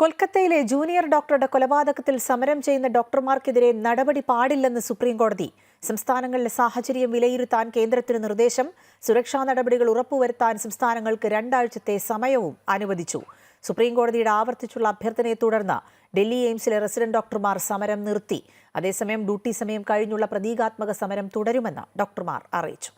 കൊൽക്കത്തയിലെ ജൂനിയർ ഡോക്ടറുടെ കൊലപാതകത്തിൽ സമരം ചെയ്യുന്ന ഡോക്ടർമാർക്കെതിരെ നടപടി പാടില്ലെന്ന് സുപ്രീംകോടതി. സംസ്ഥാനങ്ങളിലെ സാഹചര്യം വിലയിരുത്താൻ കേന്ദ്രത്തിന് നിർദ്ദേശം. സുരക്ഷാ നടപടികൾ ഉറപ്പുവരുത്താൻ സംസ്ഥാനങ്ങൾക്ക് രണ്ടാഴ്ചത്തെ സമയവും അനുവദിച്ചു. സുപ്രീംകോടതിയുടെ ആവർത്തിച്ചുള്ള അഭ്യർത്ഥനയെ തുടർന്ന് ഡൽഹി എയിംസിലെ റെസിഡന്റ് ഡോക്ടർമാർ സമരം നിർത്തി. അതേസമയം ഡ്യൂട്ടി സമയം കഴിഞ്ഞുള്ള പ്രതീകാത്മക സമരം തുടരുമെന്ന് ഡോക്ടർമാർ അറിയിച്ചു.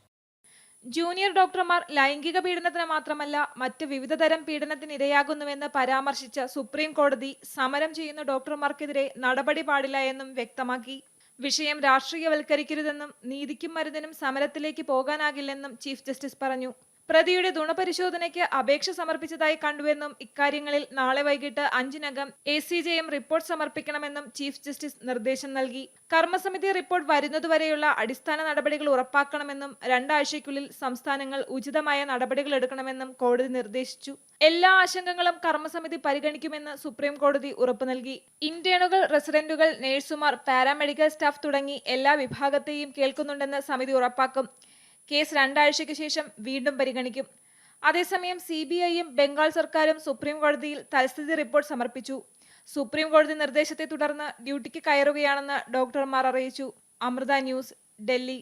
ജൂനിയർ ഡോക്ടർമാർ ലൈംഗിക പീഡനത്തിന് മാത്രമല്ല മറ്റ് വിവിധതരം പീഡനത്തിന് ഇരയാകുന്നുവെന്ന് പരാമർശിച്ച സുപ്രീം കോടതി സമരം ചെയ്യുന്ന ഡോക്ടർമാർക്കെതിരെ നടപടി പാടില്ല എന്നും വ്യക്തമാക്കി. വിഷയം രാഷ്ട്രീയവൽക്കരിക്കരുതെന്നും നീതിക്കും മരുന്നിനും സമരത്തിലേക്ക് പോകാനാകില്ലെന്നും ചീഫ് ജസ്റ്റിസ് പറഞ്ഞു. പ്രതിയുടെ ഗുണപരിശോധനയ്ക്ക് അപേക്ഷ സമർപ്പിച്ചതായി കണ്ടുവെന്നും ഇക്കാര്യങ്ങളിൽ നാളെ വൈകിട്ട് അഞ്ചിനകം A C J M report സമർപ്പിക്കണമെന്നും chief justice നിർദ്ദേശം നൽകി. കർമ്മസമിതി റിപ്പോർട്ട് വരുന്നതുവരെയുള്ള അടിസ്ഥാന നടപടികൾ ഉറപ്പാക്കണമെന്നും രണ്ടാഴ്ചയ്ക്കുള്ളിൽ സംസ്ഥാനങ്ങൾ ഉചിതമായ നടപടികൾ എടുക്കണമെന്നും കോടതി നിർദ്ദേശിച്ചു. എല്ലാ ആശങ്കകളും കർമ്മസമിതി പരിഗണിക്കുമെന്ന് സുപ്രീം കോടതി ഉറപ്പു നൽകി. ഇന്റേണുകൾ റെസിഡന്റുകൾ നഴ്സുമാർ പാരാമെഡിക്കൽ സ്റ്റാഫ് തുടങ്ങി എല്ലാ വിഭാഗത്തെയും കേൾക്കുന്നുണ്ടെന്ന് സമിതി ഉറപ്പാക്കും. കേസ് രണ്ടാഴ്ചയ്ക്ക് ശേഷം വീണ്ടും പരിഗണിക്കും. അതേസമയം സി ബി ഐയും ബംഗാൾ സർക്കാരും സുപ്രീം കോടതിയിൽ തൽസ്ഥിതി റിപ്പോർട്ട് സമർപ്പിച്ചു. സുപ്രീം കോടതി നിർദ്ദേശത്തെ തുടർന്ന് ഡ്യൂട്ടിക്ക് കയറുകയാണെന്ന് ഡോക്ടർമാർ അറിയിച്ചു. അമൃത ന്യൂസ് ഡൽഹി.